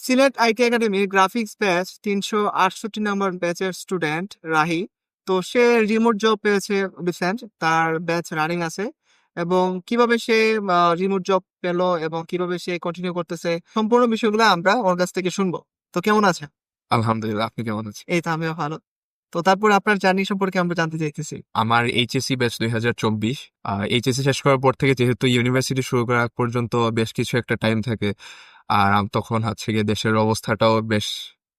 Sylhet IT একাডেমির graphics batch তিনশো আটষট্টি নম্বর ব্যাচের স্টুডেন্ট রাহি। তো সে রিমোট জব পেয়েছে রিসেন্ট তার ব্যাচ রানিং আছে। এবং কীভাবে সে রিমোট জব পেল এবং কীভাবে সে কন্টিনিউ করতেছে সম্পূর্ণ বিষয়গুলো আমরা ওর কাছ থেকে শুনব। তো কেমন আছে? আলহামদুলিল্লাহ আপনি কেমন আছেন? এই তো আমিও ভালো। তো তারপর আপনার জার্নি সম্পর্কে আমরা জানতে চাইতেছি। আমার এইচএসসি ব্যাচ দুই হাজার চব্বিশ এইচএসসি শেষ করার পর থেকে যেহেতু ইউনিভার্সিটি শুরু করার পর্যন্ত বেশ কিছু একটা টাইম থাকে, আর তখন হচ্ছে গিয়ে দেশের অবস্থাটাও বেশ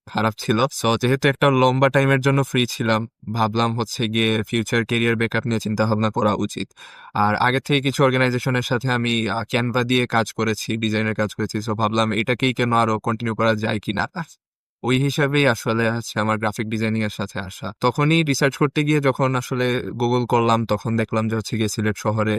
খারাপ ছিল। সো যেহেতু একটা লম্বা টাইমের জন্য ফ্রি ছিলাম, ভাবলাম হচ্ছে গিয়ে ফিউচার কেরিয়ার ব্যাকআপ নিয়ে চিন্তা ভাবনা করা উচিত। আর আগে থেকে কিছু অর্গানাইজেশনের সাথে আমি ক্যানভা দিয়ে কাজ করেছি ডিজাইনের কাজ করেছি। সো ভাবলাম এটাকেই কেন আরও কন্টিনিউ করা যায় কিনা? ওই হিসাবেই আসলে হচ্ছে আমার গ্রাফিক ডিজাইনিং এর সাথে আসা। তখনই রিসার্চ করতে গিয়ে যখন আসলে গুগল করলাম তখন দেখলাম যে হচ্ছে গিয়ে সিলেট শহরে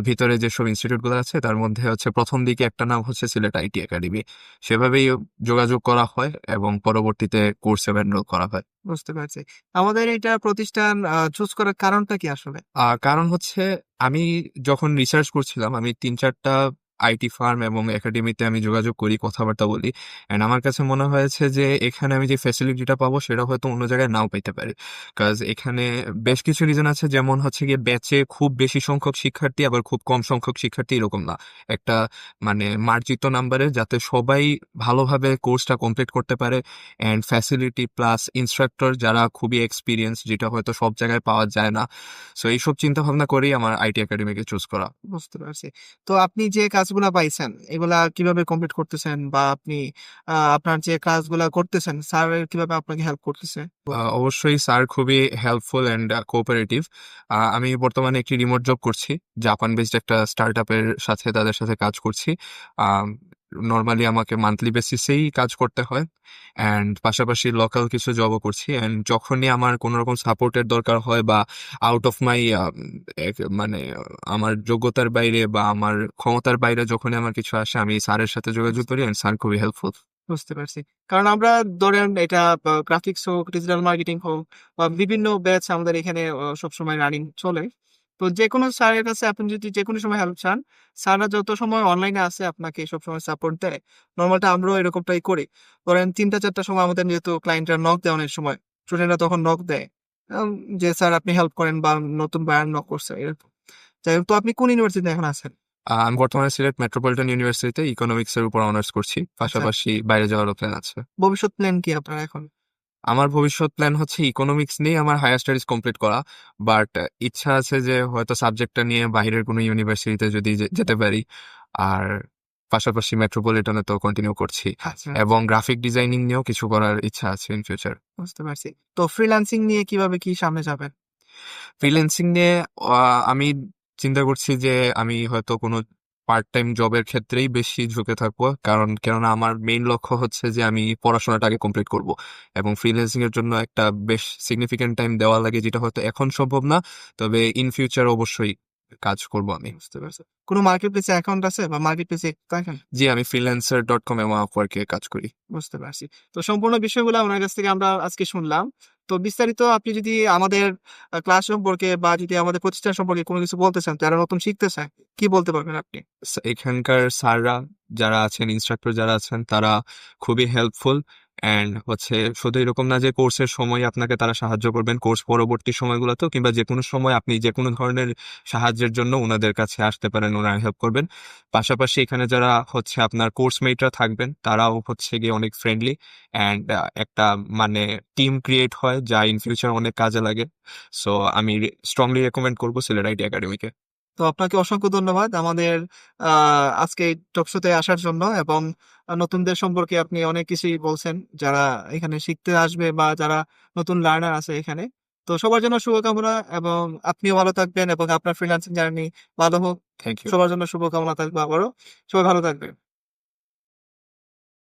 ভিতরে যেসব ইনস্টিটিউটগুলো আছে তার মধ্যে হচ্ছে প্রথম দিকে একটা নাম হচ্ছে সিলেট আইটি একাডেমি সেভাবেই যোগাযোগ করা হয় এবং পরবর্তীতে কোর্সে এনরোল করা হয়। বুঝতে পারছি। আমাদের এটা প্রতিষ্ঠান চুজ করার কারণটা কি আসলে? কারণ হচ্ছে আমি যখন রিসার্চ করছিলাম আমি তিন চারটা আইটি ফার্ম এবং একাডেমিতে আমি যোগাযোগ করি, কথাবার্তা বলি। অ্যান্ড আমার কাছে মনে হয়েছে যে, এখানে আমি যে ফ্যাসিলিটিটা পাবো, সেটা হয়তো অন্য জায়গায় নাও পাইতে পারি। কাজ এখানে বেশ কিছু রিজন আছে, যেমন হচ্ছে গিয়ে ব্যাচে খুব বেশি সংখ্যক শিক্ষার্থী, আবার খুব কম সংখ্যক শিক্ষার্থী এরকম না। একটা মানে মার্জিত নাম্বারে যাতে সবাই ভালোভাবে কোর্সটা কমপ্লিট করতে পারে। অ্যান্ড ফ্যাসিলিটি প্লাস ইনস্ট্রাক্টর যারা খুবই এক্সপিরিয়েন্স যেটা হয়তো সব জায়গায় পাওয়া যায় না। সো এইসব চিন্তা ভাবনা করেই আমার আইটি একাডেমিকে চুজ করা। বুঝতে পারছি। তো আপনি যে কাজগুলা পাইছেন, এগুলা কীভাবে কমপ্লিট করতেছেন বা আপনি আপনার যে কাজগুলা করতেছেন স্যার কীভাবে আপনাকে হেল্প করতেছে? অবশ্যই স্যার খুবই হেল্পফুল এন্ড কোঅপারেটিভ আমি বর্তমানে একটি রিমোট জব করছি জাপান বেসড একটা স্টার্ট আপের সাথে, তাদের সাথে কাজ করছি। নর্মালি আমাকে মান্থলি বেসিসেই কাজ করতে হয় অ্যান্ড পাশাপাশি লোকাল কিছু জবও করছি অ্যান্ড যখনই আমার কোনো রকম সাপোর্টের দরকার হয় বা আউট অফ মাই মানে আমার যোগ্যতার বাইরে বা আমার ক্ষমতার বাইরে যখনই আমার কিছু আসে, আমি স্যারের সাথে যোগাযোগ করি অ্যান্ড স্যার খুবই হেল্পফুল বুঝতে পারছি। কারণ আমরা ধরেন এটা গ্রাফিক্স হোক ডিজিটাল মার্কেটিং হোক বা বিভিন্ন ব্যাচ আমাদের এখানে সবসময় রানিং চলে। তো যে কোনো স্যারের কাছে আপনি যদি যে কোনো সময় হেল্প চান স্যাররা যত সময় অনলাইনে আছে আপনাকে সবসময় সাপোর্ট দেয়। নর্মালটা আমরাও এরকমটাই করি। ধরেন তিনটা চারটা সময় আমাদের যেহেতু ক্লায়েন্টরা নক দেয় অনেক সময় স্টুডেন্টরা তখন নক দেয়। যে স্যার আপনি হেল্প করেন বা নতুন বায়ার নক করছে এরকম। যাই হোক তো আপনি কোন ইউনিভার্সিটিতে এখন আছেন? আমি বর্তমানে সিলেট মেট্রোপলিটন ইউনিভার্সিটিতে ইকোনমিক্স এর উপর অনার্স করছি। পাশাপাশি বাইরে যাওয়ারও প্ল্যান আছে। ভবিষ্যৎ প্ল্যান কি আপনার এখন? আমার ভবিষ্যৎ প্ল্যান হচ্ছে ইকোনমিক্স নিয়ে আমার হায়ার স্টাডিজ কমপ্লিট করা বাট ইচ্ছা আছে যে হয়তো সাবজেক্টটা নিয়ে বাইরের কোনো ইউনিভার্সিটিতে যদি যেতে পারি। আর পাশাপাশি মেট্রোপলিটনে তো কন্টিনিউ করছি। আচ্ছা এবং গ্রাফিক ডিজাইনিং নিয়েও কিছু করার ইচ্ছা আছে ইন ফিউচার বুঝতে পারছি। তো ফ্রিল্যান্সিং নিয়ে কীভাবে কি সামনে যাবেন ফ্রিল্যান্সিং নিয়ে আমি চিন্তা করছি যে আমি হয়তো কোনো পার্ট টাইম জবের ক্ষেত্রেই বেশি ঝুঁকে থাকব। কারণ, কেননা আমার মেইন লক্ষ্য হচ্ছে যে আমি পড়াশোনাটা আগে কমপ্লিট করব। এবং ফ্রিল্যান্সিং এর জন্য একটা বেশ সিগনিফিকেন্ট টাইম দেওয়া লাগে, যেটা হয়তো এখন সম্ভব না। তবে ইন ফিউচার অবশ্যই কাজ করব আমি, বুঝতে পারছি? কোনো মার্কেট প্লেসে অ্যাকাউন্ট আছে বা মার্কেট প্লেসে জি, আমি ফ্রিল্যান্সার ডট কম এবং আপওয়ার্কে কাজ করি। বুঝতে পারছি। তো সম্পূর্ণ বিষয়গুলো ওনার কাছ থেকে আমরা আজকে শুনলাম। তো বিস্তারিত আপনি যদি আমাদের ক্লাস সম্পর্কে বা যদি আমাদের প্রতিষ্ঠান সম্পর্কে কোনো কিছু বলতে চান, যারা নতুন শিখতে চায়, কি বলতে পারবেন আপনি? এখানকার স্যাররা যারা আছেন ইনস্ট্রাক্টর যারা আছেন, তারা খুবই হেল্পফুল অ্যান্ড হচ্ছে শুধু এরকম না যে কোর্সের সময় আপনাকে তারা সাহায্য করবেন কোর্স পরবর্তী সময়গুলোতেও কিংবা যে কোনো সময় আপনি যে কোনো ধরনের সাহায্যের জন্য ওনাদের কাছে আসতে পারেন, ওনারা হেল্প করবেন। পাশাপাশি এখানে যারা হচ্ছে আপনার কোর্সমেটরা থাকবেন, তারাও হচ্ছে গিয়ে অনেক ফ্রেন্ডলি অ্যান্ড একটা মানে টিম ক্রিয়েট হয় যা ইন ফিউচার অনেক কাজে লাগে। সো আমি স্ট্রংলি রেকমেন্ড করব সিলেট আইটি একাডেমিকে তো আপনাকে অসংখ্য ধন্যবাদ আমাদের আহ, আজকে টকশোতে আসার জন্য এবং নতুনদের সম্পর্কে আপনি অনেক কিছুই বলছেন যারা এখানে শিখতে আসবে বা যারা নতুন লার্নার আছে এখানে। তো সবার জন্য শুভকামনা এবং আপনিও ভালো থাকবেন এবং আপনার ফ্রিল্যান্সিং জার্নি ভালো হোক। সবার জন্য শুভকামনা থাকবে আবারও। সবাই ভালো থাকবেন।